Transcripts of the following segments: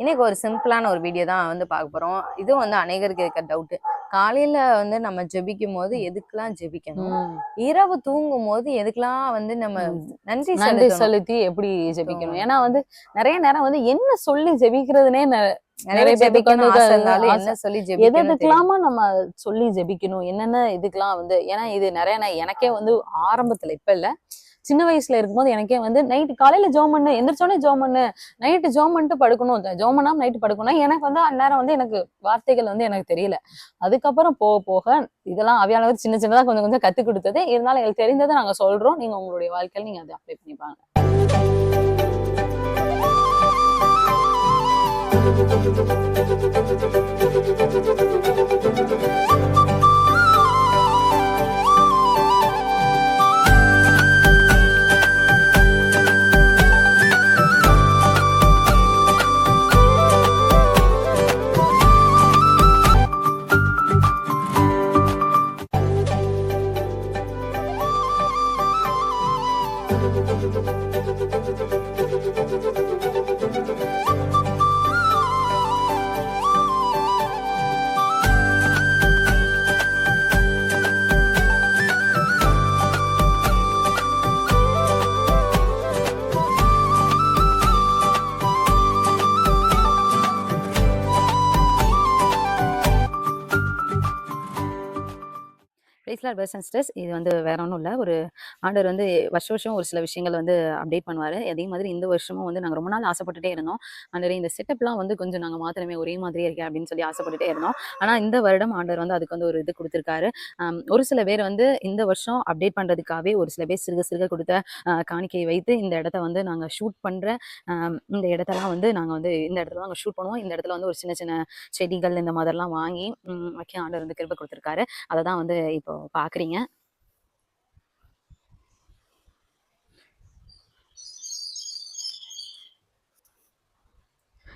இன்னைக்கு ஒரு சிம்பிளான ஒரு வீடியோ தான் வந்து பார்க்க போறோம். இதுவும் வந்து அநேகருக்கு இருக்க டவுட் காலையில வந்து நம்ம ஜெபிக்கும் போது எதுக்கெல்லாம் ஜெபிக்கணும். இரவு தூங்கும் போது எதுக்கெல்லாம் வந்து நம்ம. நன்றி நன்றி செலுத்தி எப்படி ஜெபிக்கணும். ஏன்னா வந்து நிறைய நேரம் வந்து என்ன சொல்லி ஜெபிக்கிறதுனே நிறைய பேருக்கு. எதுக்கெல்லாமா நம்ம சொல்லி ஜெபிக்கணும். என்னென்ன இதுக்கெல்லாம் வந்து ஏன்னா இது நிறைய நான் எனக்கே வந்து ஆரம்பத்துல இப்ப இல்ல. சின்ன வயசுல இருக்கும்போது எனக்கே வந்து நைட்டு காலையில ஜோம் பண்ணு எந்திரிச்சோடனே ஜோம் பண்ணு நைட்டு ஜோம் பண்ணிட்டு படுக்கணும். ஜோம் பண்ணாம நைட்டு படுக்கணும் எனக்கு வந்து அந்நேரம் வந்து எனக்கு வார்த்தைகள் வந்து எனக்கு தெரியல. அதுக்கப்புறம் போக போக இதெல்லாம் அவையானவர் சின்ன சின்னதா கொஞ்சம் கொஞ்சம் கத்து கொடுத்தது. இருந்தாலும் எங்களுக்கு தெரிந்ததை நாங்க சொல்றோம். நீங்க உங்களுடைய வாழ்க்கையில நீங்க அதை அப்ளை பண்ணிப்பாங்க. பிரைஸ்லார் பர்ஸ் அண்ட் ஸ்ட்ரெஸ் இது வந்து வேற ஒன்றும் இல்லை. ஒரு ஆண்டவர் வந்து வருஷ வருஷம் ஒரு சில விஷயங்கள் வந்து அப்டேட் பண்ணுவார். அதே மாதிரி இந்த வருஷமும் வந்து நாங்கள் ரொம்ப நாள் ஆசைப்பட்டுட்டே இருந்தோம். ஆண்டவர் இந்த செட்டப்லாம் வந்து கொஞ்சம் நாங்கள் மாத்திரமே ஒரே மாதிரியே இருக்கேன் அப்படின்னு சொல்லி ஆசைப்பட்டுட்டே இருந்தோம். ஆனால் இந்த வருடம் ஆண்டவர் வந்து அதுக்கு வந்து ஒரு இது கொடுத்துருக்காரு. ஒரு சில பேர் வந்து இந்த வருஷம் அப்டேட் பண்ணுறதுக்காகவே ஒரு சில பேர் சிறுக சிறுக கொடுத்த காணிக்கையை வைத்து இந்த இடத்த வந்து நாங்கள் ஷூட் பண்ணுற இந்த இடத்தெல்லாம் வந்து நாங்கள் வந்து இந்த இடத்துல நாங்கள் ஷூட் பண்ணுவோம். இந்த இடத்துல வந்து ஒரு சின்ன சின்ன செடிகள் இந்த மாதிரிலாம் வாங்கி வைக்க ஆண்டவர் வந்து கிருப்பை கொடுத்துருக்காரு. அதை தான் வந்து இப்போ பார்க்குறீங்க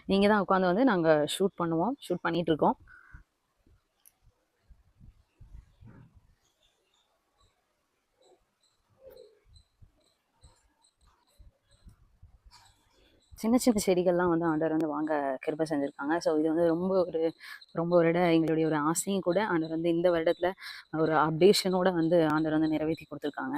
நீங்க தான் உட்காந்து வந்து நாங்கள் ஷூட் பண்ணுவோம் ஷூட் பண்ணிட்டு சின்ன சின்ன செடிகள்லாம் வந்து ஆண்டவர் வந்து வாங்க கிருப்பை செஞ்சுருக்காங்க. ஸோ இது வந்து ரொம்ப ஒரு ரொம்ப வருட எங்களுடைய ஒரு ஆசையும் கூட ஆண்டவர் வந்து இந்த வருடத்துல ஒரு அப்டேஷனோட வந்து ஆண்டவர் வந்து நிறைவேற்றி கொடுத்துருக்காங்க.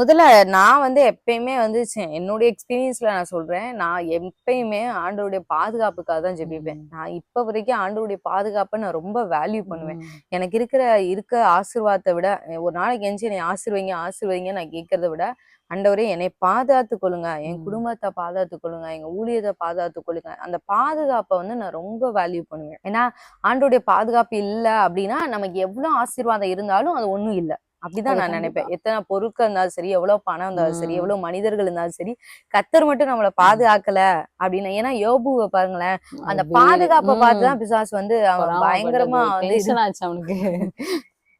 முதல்ல நான் வந்து எப்பயுமே வந்து என்னுடைய எக்ஸ்பீரியன்ஸ்ல நான் சொல்றேன். நான் எப்பயுமே ஆண்டவருடைய பாதுகாப்புக்காக தான் ஜெபிப்பேன். நான் இப்ப வரைக்கும் ஆண்டவருடைய பாதுகாப்பை நான் ரொம்ப வேல்யூ பண்ணுவேன். எனக்கு இருக்கிற இருக்க ஆசீர்வாதத்தை விட ஒரு நாளைக்கு எஞ்சி என்னை ஆசீர்வைங்க ஆசீர்வைங்க நான் கேட்கறத விட ஆண்டவரே என்னை பாதுகாத்து கொள்ளுங்க. என். குடும்பத்தை பாதுகாத்து கொள்ளுங்க. எங்க ஊழியத்தை பாதுகாத்து கொள்ளுங்க. அந்த பாதுகாப்பை வந்து நான் ரொம்ப வேல்யூ பண்ணுவேன். ஏன்னா ஆண்டோடைய பாதுகாப்பு இல்ல அப்படின்னா நமக்கு எவ்வளவு ஆசீர்வாதம் இருந்தாலும் அது ஒண்ணும் இல்ல. அப்படிதான் நான். நினைப்பேன் எத்தனை பொருட்கள் இருந்தாலும் சரி எவ்வளவு பணம் இருந்தாலும் சரி. எவ்வளவு மனிதர்கள் இருந்தாலும் சரி கத்தர் மட்டும் நம்மளை பாதுகாக்கல அப்படின்னு ஏன்னா யோபுவை பாருங்களேன் அந்த பாதுகாப்பை. பார்த்துதான் பிசாசு வந்து அவன். பயங்கரமா வந்து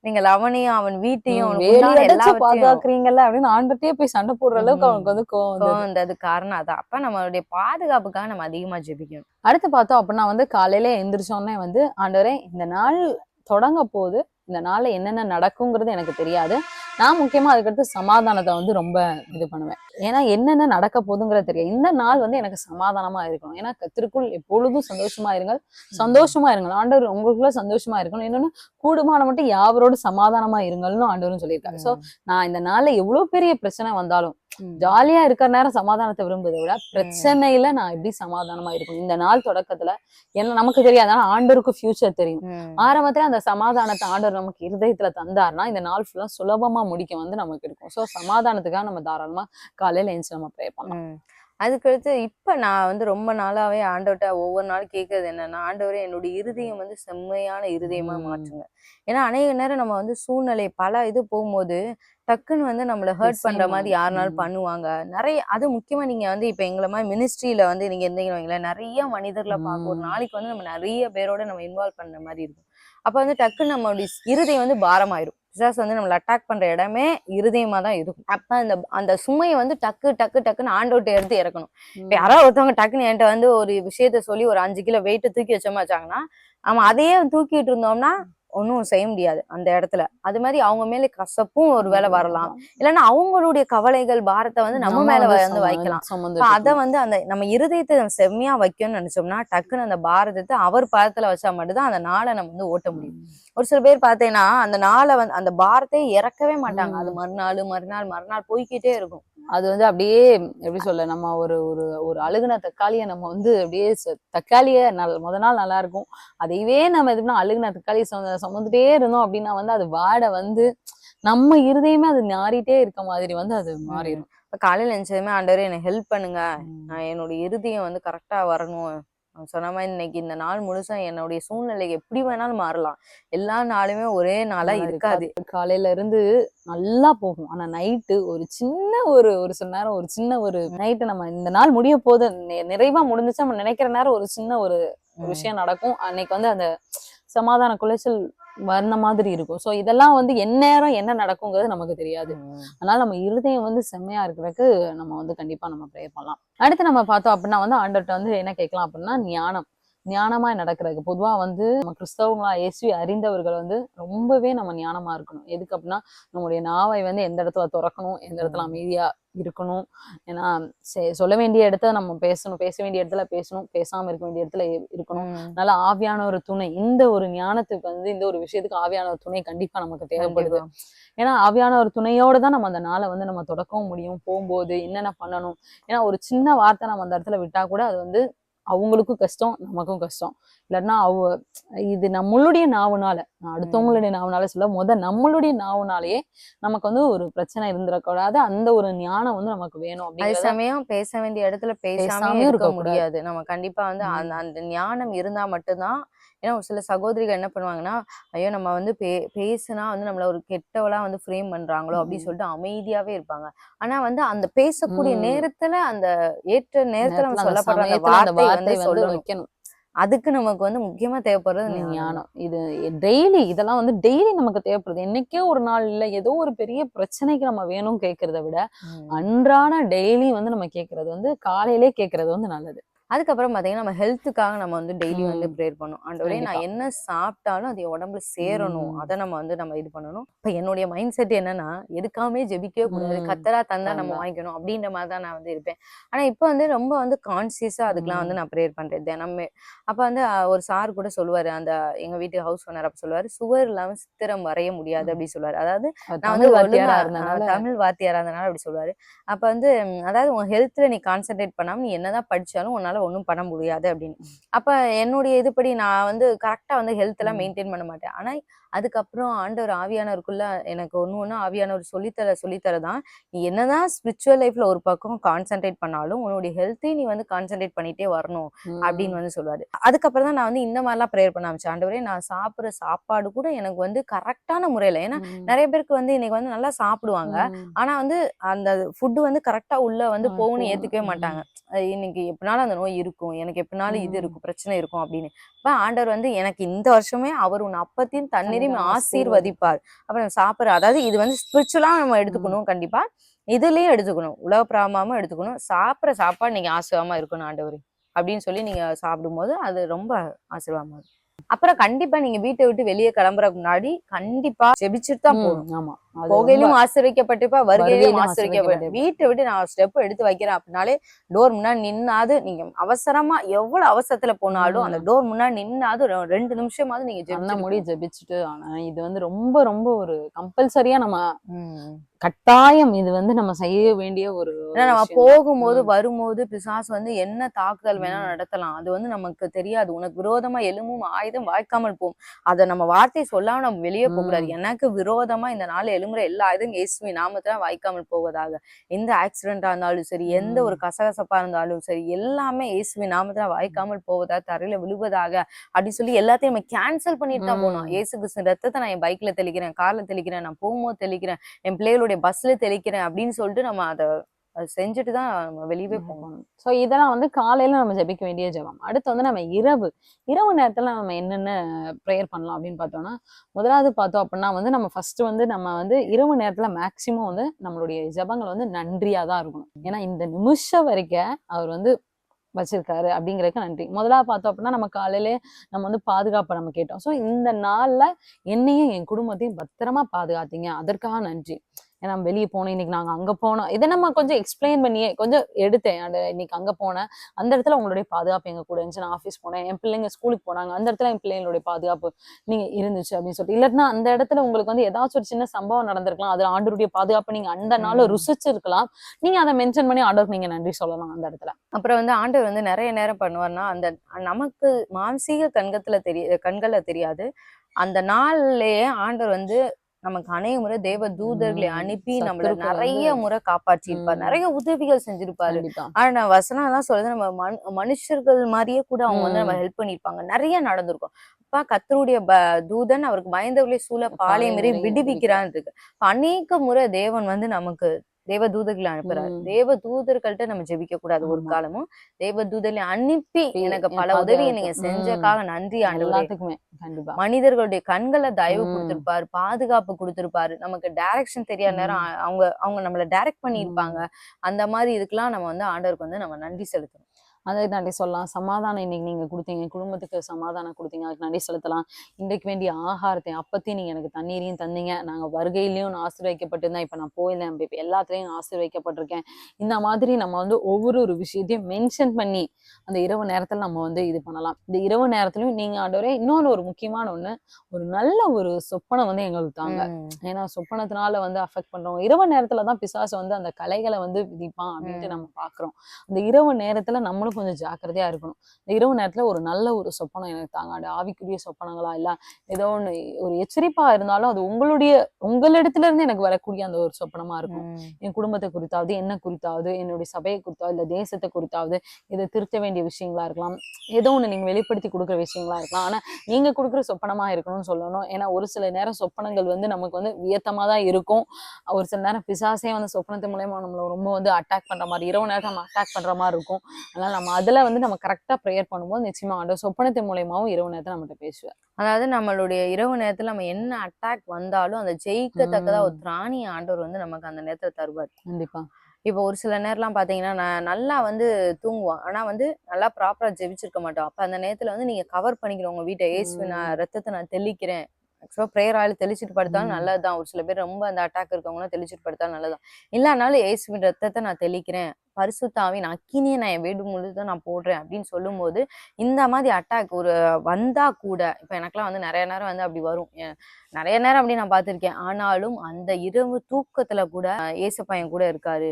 நீங்க அவனையும் அவன் வீட்டையும் பாதுகாக்கிறீங்கல்ல அப்படின்னு ஆண்டர்ட்டே போய் சண்டை போடுற அளவுக்கு. அவனுக்கு வந்து கோவம் வந்தது. காரணம் அதான் அப்ப நம்மளுடைய பாதுகாப்புக்காக நம்ம அதிகமா ஜெபிக்கணும் அடுத்து பார்த்தோம் அப்படின்னா வந்து காலையில எந்திரிச்சோடனே வந்து ஆண்டவரே இந்த நாள் தொடங்க போது இந்த நாள்ல என்னென்ன நடக்குங்கிறது எனக்கு தெரியாது. நான் முக்கியமா அதுக்கடுத்து சமாதானத்தை வந்து ரொம்ப இது பண்ணுவேன். ஏன்னா என்னென்ன நடக்க போகுதுங்கிறது தெரியும் இந்த நாள் வந்து எனக்கு சமாதானமா இருக்கணும். ஏன்னா கத்திற்குள் எப்பொழுதும் சந்தோஷமா இருங்கள். சந்தோஷமா இருங்கள். ஆண்டவர் உங்களுக்குள்ள சந்தோஷமா இருக்கணும். இன்னொன்னு கூடுமான மட்டும் யாவரோடு சமாதானமா இருங்கள்னு ஆண்டவரும் சொல்லியிருக்காரு. சோ நான் இந்த நாள்ல எவ்வளவு பெரிய பிரச்சனை வந்தாலும். ஜாலியா இருக்கிற நேரம் சமாதானத்தை விரும்புவதை விட பிரச்சனையில நான் எப்படி சமாதானமா இருக்கணும்? இந்த நாள் தொடக்கத்துல என்ன நமக்கு தெரியாது. ஆனா ஆண்டவருக்கு ஃபியூச்சர் தெரியும். ஆரம்பத்துல அந்த சமாதானத்தை ஆண்டவர் நமக்கு இருதயத்துல தந்தாருன்னா இந்த நாள் ஃபுல்லா சுலபமா முடிக்க வந்து நமக்கு இருக்கும். சோ சமாதானத்துக்காக நம்ம தாராளமா காலையில எழுந்து நம்ம ப்ரே பண்ணலாம். அதுக்கடுத்து இப்ப நான் வந்து ரொம்ப நாளாவே ஆண்டவர்ட்ட ஒவ்வொரு நாள் கேட்கறது என்னன்னா ஆண்டவரே என்னுடைய இருதயம் வந்து செம்மையான இருதயமா ம். மாற்றுங்க ஏன்னா அநேக நேரம் நம்ம வந்து சூழ்நிலை பல இது போகும்போது டக்குன்னு வந்து நம்மள ஹர்ட் பண்ற. மாதிரி யாருனாலும். பண்ணுவாங்க நிறைய அது முக்கியமா நீங்க வந்து இப்ப எங்களை மாதிரி மினிஸ்ட்ரியில வந்து நீங்க இருந்தீங்கன்னு வைங்களேன் நிறைய மனிதர்களை பார்க்க ஒரு. நாளைக்கு வந்து நம்ம நிறைய பேரோட நம்ம இன்வால்வ் பண்ற மாதிரி இருக்கும் அப்ப வந்து டக்குன்னு நம்மளுடைய இருதயம் வந்து பாரமாயிரும் பிசாசு வந்து நம்மள அட்டாக் பண்ற இடமே இருதயமா தான் இருக்கும். அப்ப அந்த அந்த சுமையை வந்து டக்கு டக்கு டக்குன்னு ஆண்டோட்ட எடுத்து இறக்கணும். இப்ப யாராவது ஒருத்தவங்க டக்குன்னு என்கிட்ட வந்து ஒரு விஷயத்த சொல்லி ஒரு அஞ்சு கிலோ வெயிட் தூக்கி வச்சோமா வச்சாங்கன்னா நம்ம அதையே தூக்கிட்டு இருந்தோம்னா ஒன்றும் செய்ய முடியாது அந்த இடத்துல. அது மாதிரி அவங்க மேல கசப்பும் ஒரு வேளை வரலாம். இல்லைன்னா அவங்களுடைய கவலைகள் பாரத்தை வந்து நம்ம மேல வந்து வைக்கலாம். அத வந்து அந்த நம்ம இருதயத்தை செம்மையா வைக்கணும்னு நினைச்சோம்னா டக்குன்னு அந்த பாரதத்தை அவர் பாதத்துல வச்சா மட்டும்தான் அந்த நாளை நம்ம வந்து ஓட்ட முடியும். ஒரு சில பேர் பார்த்தீங்கன்னா அந்த நாளை வந்து அந்த பாரத்தை இறக்கவே மாட்டாங்க. அது. மறுநாள் மறுநாள் மறுநாள் போய்க்கிட்டே இருக்கும். அது வந்து அப்படியே எப்படி சொல்ல நம்ம ஒரு ஒரு ஒரு அழுகுன தக்காளியை நம்ம வந்து அப்படியே தக்காளியை நல் முத நாள் நல்லா இருக்கும். அதையவே நம்ம பண்ணா அழுகுன தக்காளி சும சுமந்துட்டே இருந்தோம் அப்படின்னா வந்து அது வாடை வந்து நம்ம இருதயமே அது நாறிட்டே இருக்க மாதிரி வந்து அது மாறிடும் இப்ப காலையில நினைச்சதுமே ஆண்டவரே எனக்கு ஹெல்ப் பண்ணுங்க. நான் என்னோட இருதயம் வந்து கரெக்டா வரணும். சொன்ன மாதிரி இன்னைக்கு இந்த நாள் முழுசா என்னுடைய சூழ்நிலை எப்படி வேணாலும் மாறலாம். எல்லா நாளுமே ஒரே நாளா இருக்காது. காலையில இருந்து நல்லா போகும். ஆனா நைட்டு ஒரு சின்ன ஒரு ஒரு சில நேரம் ஒரு சின்ன ஒரு நைட்டு நம்ம இந்த நாள் முடிய போது நிறைவா முடிஞ்சுச்சு நம்ம நினைக்கிற நேரம் ஒரு சின்ன ஒரு விஷயம் நடக்கும். அன்னைக்கு வந்து அந்த சமாதான குலைச்சல் வந்த மாதிரி இருக்கும். சோ இதெல்லாம் வந்து எந்நேரம் என்ன நடக்குங்கிறது நமக்கு தெரியாது. அதனால நம்ம இருதயம் வந்து செம்மையா இருக்கிறதுக்கு நம்ம வந்து கண்டிப்பா நம்ம ப்ரே பண்ணலாம். அடுத்து நம்ம பார்த்தோம் அப்படின்னா வந்து ஆண்டர்கிட்ட வந்து என்ன கேட்கலாம் அப்படின்னா ஞானம். ஞானமா நடக்கிறதுக்கு. பொதுவா வந்து நம்ம கிறிஸ்தவங்களா இயேசுவை அறிந்தவர்கள் வந்து ரொம்பவே நம்ம ஞானமா இருக்கணும். எதுக்கு அப்படின்னா நம்மளுடைய நாவை வந்து எந்த இடத்துல திறக்கணும் எந்த இடத்துல அமைதியா இருக்கணும். ஏன்னா சொல்ல வேண்டிய இடத்துல நம்ம பேசணும் பேச வேண்டிய இடத்துல பேசணும் பேசாம இருக்க வேண்டிய இடத்துல இருக்கணும். அதனால ஆவியான ஒரு துணை. இந்த ஒரு ஞானத்துக்கு வந்து இந்த ஒரு விஷயத்துக்கு ஆவியான ஒரு துணை கண்டிப்பா நமக்கு தேவைப்படுது. ஏன்னா ஆவியான ஒரு துணையோட தான் நம்ம அந்த நாளை வந்து நம்ம தொடக்கவும் முடியும். போகும்போது என்னென்ன பண்ணணும். ஏன்னா ஒரு சின்ன வார்த்தை நம்ம அந்த இடத்துல விட்டா கூட அது வந்து அவங்களுக்கும் கஷ்டம் நமக்கும் கஷ்டம் இல்லைன்னா அவ இது நம்மளுடைய நாவுனால நான் அடுத்தவங்களுடைய நாவுனால சொல்ல முத நம்மளுடைய நாவுனாலேயே நமக்கு வந்து ஒரு பிரச்சனை இருந்துடக்கூடாது அந்த ஒரு ஞானம் வந்து நமக்கு வேணும் அதே சமயம் பேச வேண்டிய இடத்துல பேசாம இருக்க. முடியாது நம்ம கண்டிப்பா வந்து. அந்த அந்த ஞானம் இருந்தா மட்டும்தான் ஏன்னா ஒரு சில சகோதரிகள் என்ன பண்ணுவாங்கன்னா ஐயோ நம்ம வந்து பே பேசுனா வந்து நம்மள ஒரு கெட்டவளா வந்து ஃப்ரேம் பண்றாங்களோ அப்படின்னு. சொல்லிட்டு அமைதியாவே இருப்பாங்க ஆனா வந்து அந்த பேசக்கூடிய. நேரத்துல அந்த ஏற்ற நேரத்துல நம்ம சொல்லப்படுற வார்த்தை வந்து வந்து வைக்கணும். அதுக்கு நமக்கு வந்து முக்கியமா தேவைப்படுறது ஞானம். இது டெய்லி இதெல்லாம் வந்து டெய்லி நமக்கு தேவைப்படுது. என்னைக்கே ஒரு நாள் இல்ல ஏதோ ஒரு பெரிய பிரச்சனைக்கு நம்ம வேணும் கேட்கறத விட. அன்றாட டெய்லி வந்து நம்ம கேட்கறது வந்து காலையிலே கேட்கறது வந்து நல்லது. அதுக்கப்புறம் பாத்தீங்கன்னா நம்ம ஹெல்த்துக்காக நம்ம வந்து டெய்லி வந்து. ப்ரேயர் பண்ணணும் ஆண்டவரே நான். என்ன சாப்பிட்டாலும் அது உடம்புல சேரணும். அதை நம்ம வந்து நம்ம இது பண்ணணும் இப்ப என்னுடைய மைண்ட் செட் என்னன்னா எதுக்காமே ஜெபிக்கவே கூடாது. கத்தரா தந்தா நம்ம. வாங்கிக்கணும் அப்படின்ற மாதிரி தான் நான் வந்து இருப்பேன் ஆனா இப்ப வந்து ரொம்ப வந்து கான்சியஸா அதுக்கெல்லாம் வந்து நான் ப்ரேயர் பண்றேன் தினமே அப்ப வந்து ஒரு சார் கூட சொல்லுவாரு அந்த எங்க வீட்டு ஹவுஸ் ஓனர் அப்ப சொல்லுவாரு சுவர் இல்லாம சித்திரம் வரைய முடியாது. அப்படின்னு சொல்லுவாரு அதாவது நான் வந்து தமிழ் ஒழுங்கா வாத்தியாரா அஹ், இருந்தனால அப்படி சொல்லுவாரு அப்ப வந்து அதாவது உன் ஹெல்த்ல நீ கான்சென்ட்ரேட் பண்ணாம நீ என்னதான் படிச்சாலும் உன்னால ஒண்ணும் பண்ண முடியாது அப்படின்னு அப்ப என்னுடைய இதுபடி நான் வந்து கரெக்டா வந்து ஹெல்த் எல்லாம் ம். மெயின்டைன் பண்ண மாட்டேன் ஆனா அதுக்கப்புறம் ஆண்டவர் ஆவியானவருக்குள்ள எனக்கு ஒண்ணு ஒண்ணு ஆவியானவர் சொல்லித்தர சொல்லித்தரதான் நீ என்னதான் ஸ்பிரிச்சுவல் லைஃப்ல ஒரு பக்கம் கான்சென்ட்ரேட் பண்ணாலும் உன்னுடைய ஹெல்த்தையும் நீ வந்து கான்சென்ட்ரேட் பண்ணிட்டே வரணும் அப்படின்னு வந்து சொல்லுவாரு அதுக்கப்புறம் தான் நான் வந்து இந்த மாதிரிலாம் ப்ரேயர் பண்ண ஆரம்பிச்சேன் ஆண்டவரே நான் சாப்பிடுற சாப்பாடு கூட எனக்கு வந்து கரெக்டான முறையில ஏன்னா. நிறைய பேருக்கு வந்து இன்னைக்கு வந்து நல்லா சாப்பிடுவாங்க. ஆனா வந்து அந்த ஃபுட் வந்து கரெக்டா உள்ள வந்து போகணும்னு போகணும். ஏத்துக்கவே. மாட்டாங்க இன்னைக்கு எப்படினாலும் அந்த நோய் இருக்கும் எனக்கு எப்படினாலும் இது. இருக்கும் பிரச்சனை இருக்கும் அப்படின்னு அப்ப ஆண்டவர் வந்து எனக்கு இந்த வருஷமே அவர் உன் அப்பத்தையும் தண்ணீரையும் தண்ணீரையும் ஆசீர்வதிப்பார். அப்புறம் சாப்பிடுற அதாவது இது வந்து ஸ்பிரிச்சுவலா நம்ம எடுத்துக்கணும் கண்டிப்பா. இதுலயும் எடுத்துக்கணும். உலக பிராமமா எடுத்துக்கணும். சாப்பிடுற சாப்பாடு நீங்க ஆசீர்வாதமா இருக்கணும் ஆண்டவர். அப்படின்னு சொல்லி நீங்க சாப்பிடும்போது அது ரொம்ப ஆசீர்வாதமா இருக்கும். அப்புறம் கண்டிப்பா நீங்க வீட்டை விட்டு வெளியே கிளம்புறதுக்கு முன்னாடி கண்டிப்பா ஜெபிச்சுட்டு தான் போகணும். ஆமா. போகையிலும் ஆசிரியக்கப்பட்டிருப்பா வருகையிலும் ஆசீர்வதிக்கப்பட்டிருப்பா. வீட்டை விட்டு நான் ஸ்டெப் எடுத்து வைக்கிறேன் அப்படின்னாலே டோர் முன்னாடி நின்னாது நீங்க அவசரமா எவ்வளவு அவசரத்துல போனாலும் அந்த. டோர் முன்னாடி நின்னாது ரெண்டு நிமிஷமாவது நீங்க ஜெபிச்சிருக்கணும். மூடி ஜெபிச்சுட்டு ஆனா இது வந்து ரொம்ப ரொம்ப ஒரு கம்பல்சரியா நம்ம. கட்டாயம் இது வந்து நம்ம செய்ய வேண்டிய ஒரு நம்ம. போகும்போது. வரும்போது பிசாசு வந்து என்ன தாக்குதல் வேணா ம். நடத்தலாம் அது வந்து நமக்கு தெரியாது உனக்கு விரோதமா எலும்பும் ஆயுதம் வாய்க்காமல் போகும் அத நம்ம வார்த்தை சொல்லாம நம்ம வெளியே போக கூடாது ம். எனக்கு விரோதமா இந்த நாள் எழும்புற எல்லா ஆயுதம் இயேசுவின் நாமத்துல வாய்க்காமல் போவதாக எந்த ஆக்சிடென்டா இருந்தாலும் சரி எந்த ஒரு. கசகசப்பா இருந்தாலும் சரி எல்லாமே இயேசுவின் நாமத்துல வாய்க்காமல் போவதாக தரையில விழுவதாக அப்படி சொல்லி எல்லாத்தையும் நம்ம கேன்சல் பண்ணிட்டு தான் போனோம். இயேசு கிறிஸ்து ரத்தத்தை நான் என் பைக்ல தெளிக்கிறேன் கார்ல தெளிக்கிறேன் நான் போகும்போது தெளிக்கிறேன் என் பிள்ளைகளுடைய பஸ்ல தெளிக்கிறேன் அப்படின்னு சொல்லிட்டு நம்ம அதை அது செஞ்சுட்டு தான் நம்ம வெளியவே போகணும். ஸோ இதெல்லாம் வந்து காலையில நம்ம ஜெபிக்க வேண்டிய ஜெபம். அடுத்து வந்து நம்ம இரவு இரவு நேரத்துல நம்ம என்னென்ன ப்ரேயர் பண்ணலாம் அப்படின்னு பார்த்தோம்னா முதலாவது பார்த்தோம் அப்படின்னா வந்து நம்ம ஃபர்ஸ்ட் வந்து நம்ம வந்து இரவு நேரத்துல மேக்சிமம் வந்து நம்மளுடைய ஜெபங்கள் வந்து நன்றியா தான் இருக்கணும். ஏன்னா இந்த நிமிஷம் வரைக்கும் அவர் வந்து வச்சிருக்காரு அப்படிங்கறதுக்கு நன்றி. முதலாவது பார்த்தோம் அப்படின்னா நம்ம காலையிலே நம்ம வந்து பாதுகாப்பை நம்ம கேட்டோம். ஸோ இந்த நாள்ல என்னையும் என் குடும்பத்தையும் பத்திரமா பாதுகாத்தீங்க. அதற்காக நன்றி. ஏன்னா வெளியே போனோம் இன்னைக்கு நாங்க அங்க போனோம். இதை நம்ம கொஞ்சம் எக்ஸ்பிளைன் பண்ணியே கொஞ்சம் எடுத்தேன். அந்த இன்னைக்கு அங்க போனேன். அந்த இடத்துல உங்களுடைய பாதுகாப்பு எங்க கூட இருந்துச்சு. நான் ஆஃபீஸ் போனேன். என் பிள்ளைங்க ஸ்கூலுக்கு போனாங்க. அந்த இடத்துல என் பிள்ளைங்களுடைய பாதுகாப்பு நீங்க இருந்துச்சு அப்படின்னு சொல்லிட்டு. இல்லாட்டினா அந்த இடத்துல உங்களுக்கு வந்து ஏதாச்சும் ஒரு சின்ன சம்பவம் நடந்திருக்கலாம். அதுல ஆண்டருடைய பாதுகாப்பு நீங்க அந்த நாள்ல ம். ருசிச்சிருக்கலாம். நீங்க அதை மென்ஷன் பண்ணி ஆண்டருக்கு நீங்க நன்றி சொல்லலாம் அந்த இடத்துல. அப்புறம் வந்து ஆண்டவர் வந்து நிறைய நேரம் பண்ணுவார்னா அந்த நமக்கு மாம்சீக கண்கத்துல தெரிய கண்கள்ல தெரியாது. அந்த நாள்லயே ஆண்டவர் வந்து நமக்கு அநேக முறை தேவ தூதர்களை. அனுப்பி நம்மள நிறைய முறை காப்பாற்றிருப்பார். நிறைய உதவிகள் செஞ்சிருப்பாரு ஆனா வசனம் எல்லாம் சொல்றது நம்ம மனு- மனுஷர்கள் மாதிரியே கூட அவங்க வந்து நம்ம. ஹெல்ப் பண்ணிருப்பாங்க நிறைய நடந்திருக்கும் அப்ப கத்தருடைய தூதன் அவருக்கு பயந்தவர்களே சூழ பாலை பாளையம் விடுவிக்கிறான்னு இருக்கு அநேக முறை தேவன் வந்து நமக்கு தேவ தூதர்களை அனுப்புறாரு. தேவ தூதர்கள்ட்ட நம்ம ஜெபிக்க கூடாது ஒரு. காலமும் தேவ தூதர்களை அனுப்பி எனக்கு என் பல. உதவியை நீங்க. செஞ்சக்காக நன்றி ஆண்டவரே எல்லாத்துக்குமே கண்டிப்பா மனிதர்களுடைய கண்களை தயவு. கொடுத்திருப்பாரு பாதுகாப்பு கொடுத்திருப்பாரு நமக்கு டைரக்ஷன் தெரியாத நேரம் அவங்க அவங்க நம்மள டைரக்ட் பண்ணியிருப்பாங்க அந்த மாதிரி இதுக்கெல்லாம் நம்ம வந்து ஆண்டவருக்கு வந்து நம்ம நன்றி செலுத்தணும் அதை நன்றி சொல்லலாம் சமாதானம் இன்னைக்கு நீங்க கொடுத்தீங்க குடும்பத்துக்கு சமாதானம் கொடுத்தீங்க அதுக்கு நன்றி செலுத்தலாம். இன்றைக்கு வேண்டிய ஆகாரத்தை அப்பத்தையும் நீங்க எனக்கு தண்ணீரையும் தந்தீங்க. நாங்க வருகையிலயும் நான் ஆசீர்வைக்கப்பட்டிருந்தேன் இப்ப நான் போயில இப்ப எல்லாத்துலயும் நான் ஆசீர்வைக்கப்பட்டிருக்கேன் இந்த மாதிரி நம்ம வந்து ஒவ்வொரு ஒரு விஷயத்தையும் மென்ஷன் பண்ணி அந்த இரவு நேரத்துல நம்ம வந்து இது பண்ணலாம். இந்த இரவு நேரத்துலயும் நீங்க ஆண்டவரே இன்னொன்னு ஒரு முக்கியமான ஒண்ணு ஒரு நல்ல ஒரு சொப்பனை வந்து எங்களுக்கு தாங்க. ஏன்னா சொப்பனத்தினால வந்து அஃபெக்ட் பண்றவங்க இரவு நேரத்துல தான் பிசாசு வந்து அந்த கலைகளை வந்து விதிப்பான் அப்படின்ட்டு. நம்ம பாக்குறோம். அந்த இரவு நேரத்துல நம்மளும் கொஞ்சம் ஜாக்கிரதையா இருக்கணும். இந்த இரவு நேரத்துல ஒரு நல்ல ஒரு சொப்பனம் எனக்கு தாங்க. அது ஆவிக்குரிய சொப்பனங்களா இல்ல ஏதோ ஒண்ணு ஒரு எச்சரிப்பா இருந்தாலும் அது உங்களுடைய உங்களிடத்துல இருந்து எனக்கு வரக்கூடிய அந்த ஒரு சொப்பனமா இருக்கும். என் குடும்பத்தை குறித்தாவது என்ன குறித்தாவது என்னுடைய சபையை குறித்தாவது இல்ல தேசத்தை குறித்தாவது இதை திருத்த வேண்டிய விஷயங்களா இருக்கலாம். ஏதோ ஒண்ணு நீங்க வெளிப்படுத்தி கொடுக்குற விஷயங்களா இருக்கலாம். ஆனா நீங்க கொடுக்குற சொப்பனமா இருக்கணும்னு சொல்லணும். ஏன்னா ஒரு சில நேரம் சொப்பனங்கள் வந்து நமக்கு வந்து வியத்தமா தான் இருக்கும். ஒரு சில நேரம் பிசாசே வந்து சொப்பனத்து மூலயமா நம்மள ரொம்ப வந்து அட்டாக் பண்ற மாதிரி இரவு நேரம் நம்ம அட்டாக் பண்ற மாதிரி இருக்கும். அதனால நம்ம அதுல வந்து நம்ம கரெக்டா ப்ரேயர் பண்ணும்போது நிச்சயமா ஆண்டவர் சொப்பனத்தின் மூலயமாவும் இரவு நேரத்தை நம்மகிட்ட பேசுவார். அதாவது நம்மளுடைய இரவு நேரத்துல நம்ம என்ன அட்டாக் வந்தாலும் அதை ஜெயிக்கத்தக்கதா ஒரு. திராணி ஆண்டவர் வந்து நமக்கு அந்த நேரத்துல தருவார். கண்டிப்பா. இப்போ ஒரு சில நேரம்லாம் பாத்தீங்கன்னா நான் நல்லா வந்து தூங்குவோம் ஆனா வந்து நல்லா ப்ராப்பரா ஜெபிச்சிருக்க மாட்டோம் அப்ப அந்த நேரத்துல வந்து நீங்க கவர் பண்ணிக்கணும் உங்க வீட்டை. ஏசு நான் ரத்தத்தை நான் தெளிக்கிறேன். ஆக்சுவலாக ப்ரேயர் ஆயில் தெளிச்சிட்டு படுத்தாலும். நல்லதுதான். ஒரு சில பேர் ரொம்ப அந்த அட்டாக் இருக்கவங்களாம் தெளிச்சிட்டு படுத்தாலும் நல்லதுதான். இல்லைனாலும் இயேசுவின் ரத்தத்தை நான் தெளிக்கிறேன். பரிசுத்தாவின் அக்கினியை நான் என் வீடு முழுதும் நான் போடுறேன் அப்படின்னு சொல்லும்போது இந்த மாதிரி அட்டாக் ஒரு வந்தா கூட இப்போ எனக்கெல்லாம் வந்து நிறைய நேரம் வந்து அப்படி வரும் நிறைய நேரம் அப்படி நான் பார்த்திருக்கேன் ஆனாலும் அந்த இரவு தூக்கத்துல கூட ஏசப்பா என் கூட இருக்காரு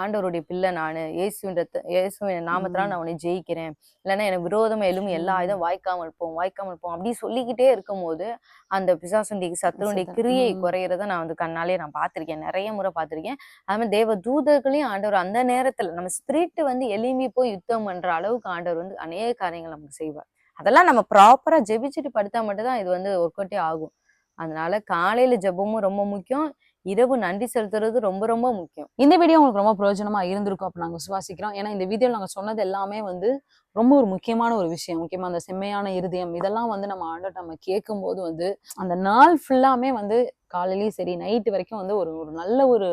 ஆண்டவருடைய பிள்ளை நானு இயேசுவின் ரத்த இயேசுவின் நாமத்தினால ம். நான் உன்னை ஜெயிக்கிறேன் இல்லைன்னா எனக்கு விரோதமா எழும் எல்லா ம். இதுவும் வாய்க்காமல் போம் வாய்க்காமல் போம் அப்படி சொல்லிக்கிட்டே இருக்கும்போது அந்த பிசாசுண்டி சத்துருடைய சத்துரு. கிரியை. குறையிறத நான் வந்து கண்ணாலே நான் பார்த்திருக்கேன் நிறைய முறை பார்த்திருக்கேன் அது மாதிரி தேவ தூதர்களையும் ஆண்டவர் அந்த நேரத்துல நம்ம ஸ்பிரிட் வந்து எலும்பி போய் யுத்தம் பண்ற அளவுக்கு ஆண்டவர் வந்து அநேக காரியங்கள் நமக்கு செய்வார். அதெல்லாம் நம்ம ப்ராப்பரா ஜெபிச்சுட்டு படுத்தா மட்டும்தான் இது வந்து ஒர்க் அவுட்டே ஆகும். அதனால காலையில ஜெபமும் ரொம்ப முக்கியம். இரவு நன்றி செலுத்துறது ரொம்ப ரொம்ப முக்கியம். இந்த வீடியோ உங்களுக்கு ரொம்ப பிரயோஜனமா இருந்திருக்கும் அப்ப நாங்க விசுவாசிக்கிறோம். ஏன்னா இந்த வீடியோல நாங்க சொன்னது எல்லாமே வந்து ரொம்ப ஒரு முக்கியமான ஒரு விஷயம். முக்கியமா அந்த செம்மையான இருதயம் இதெல்லாம் வந்து நம்ம ஆண்ட நம்ம கேட்கும்போது வந்து அந்த நாள் ஃபுல்லாமே வந்து காலையிலயும் சரி நைட்டு வரைக்கும் வந்து ஒரு ஒரு நல்ல ஒரு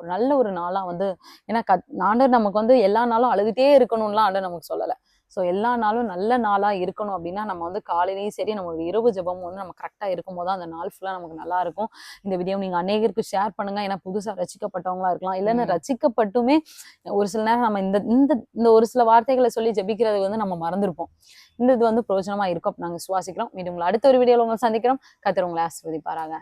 ஒரு நல்ல ஒரு நாளா வந்து ஏன்னா கத் ஆண்டர் நமக்கு வந்து எல்லா நாளும் அழுதுட்டே இருக்கணும்லாம் ஆண்டர் நமக்கு சொல்லலை. ஸோ எல்லா நாளும் நல்ல நாளா இருக்கணும் அப்படின்னா நம்ம வந்து காலையிலயும் சரி நம்மளோட இரவு ஜெபமும் வந்து நம்ம கரெக்டா இருக்கும்போது அந்த நாள் ஃபுல்லா நமக்கு நல்லா இருக்கும். இந்த வீடியோ நீங்க அநேகருக்கு ஷேர் பண்ணுங்க. ஏன்னா புதுசா ரசிக்கப்பட்டவங்களா இருக்கலாம். இல்லைன்னா. ரசிக்கப்பட்டுமே ஒரு சில நேரம் நம்ம இந்த இந்த இந்த ஒரு சில வார்த்தைகளை சொல்லி ஜெபிக்கிறது வந்து நம்ம மறந்துருப்போம். இந்த இது வந்து பிரயோஜனமா இருக்கும். அப்ப நாங்க சுவாசிக்கிறோம். மீண்டும் உங்களை அடுத்த ஒரு வீடியோல உங்களை சந்திக்கிறோம். கத்திர உங்களை ஆசிர்வதிப்பாராங்க